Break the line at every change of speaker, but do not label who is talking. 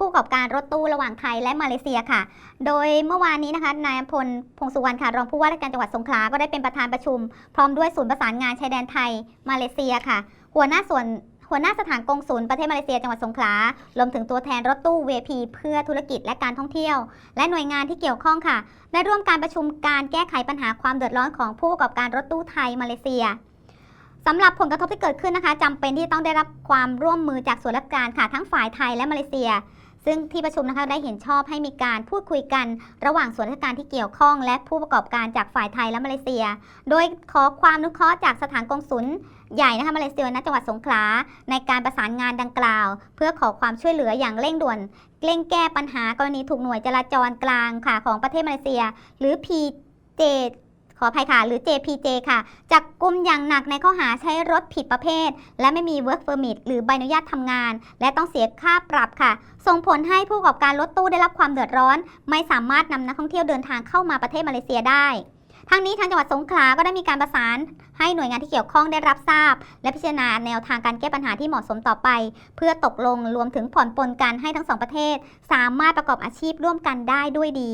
ผู้ประกอบการรถตู้ระหว่างไทยและมาเลเซียค่ะ โดยเมื่อวานนี้นะคะนายอำพลพงสุวรรณค่ะรองผู้ว่าราชการจังหวัดสงขลาก็ได้เป็นประธานประชุม พร้อมด้วยศูนย์ประสานงานชายแดนไทยมาเลเซียค่ะ หัวหน้าส่วนหัวหน้าสถานกงศูนย์ประเทศมาเลเซียจังหวัดสงขลารวมถึงตัวแทนรถตู้ VP เพื่อธุรกิจและการท่องเที่ยว และหน่วยงานที่เกี่ยวข้องค่ะ ได้ร่วมการประชุมการแก้ไขปัญหาความเดือดร้อนของผู้ประกอบการรถตู้ไทยมาเลเซียสำหรับผลกระทบที่เกิดขึ้นนะคะจำเป็นที่ต้องได้รับความร่วมมือจากส่วนราชการค่ะทั้งฝ่ายไทยและมาเลเซีย ซึ่งที่ประชุมนะคะได้เห็นชอบให้มีการพูดคุยกัน ระหว่างส่วนราชการที่เกี่ยวข้อง และผู้ประกอบการจากฝ่ายไทยและมาเลเซีย โดยขอความนุเคราะห์จากสถานกงศุลใหญ่นะคะมาเลเซียณจังหวัดสงขลาในการประสานงานดังกล่าว เพื่อขอความช่วยเหลืออย่างเร่งด่วนเร่งแก้ปัญหากรณีถูกหน่วยจราจรกลางค่ะของประเทศมาเลเซีย หรือ PJ ขออภัยค่ะ หรือ JPJ ค่ะ จับกลุ่มอย่างหนักในข้อหาใช้รถผิดประเภท และไม่มี work permit หรือใบอนุญาตทำงาน และต้องเสียค่าปรับค่ะ ส่งผลให้ผู้ประกอบการรถตู้ได้รับความเดือดร้อน ไม่สามารถนำนักท่องเที่ยวเดินทางเข้ามาประเทศมาเลเซียได้ทั้งนี้ทางจังหวัดสงขลาก็ได้มีการประสาน ให้หน่วยงานที่เกี่ยวข้องได้รับทราบ และพิจารณาแนวทางการแก้ปัญหาที่เหมาะสมต่อไป เพื่อตกลงรวมถึงผ่อนปลนกันให้ทั้งสองประเทศ สามารถประกอบอาชีพร่วมกันได้ด้วยดี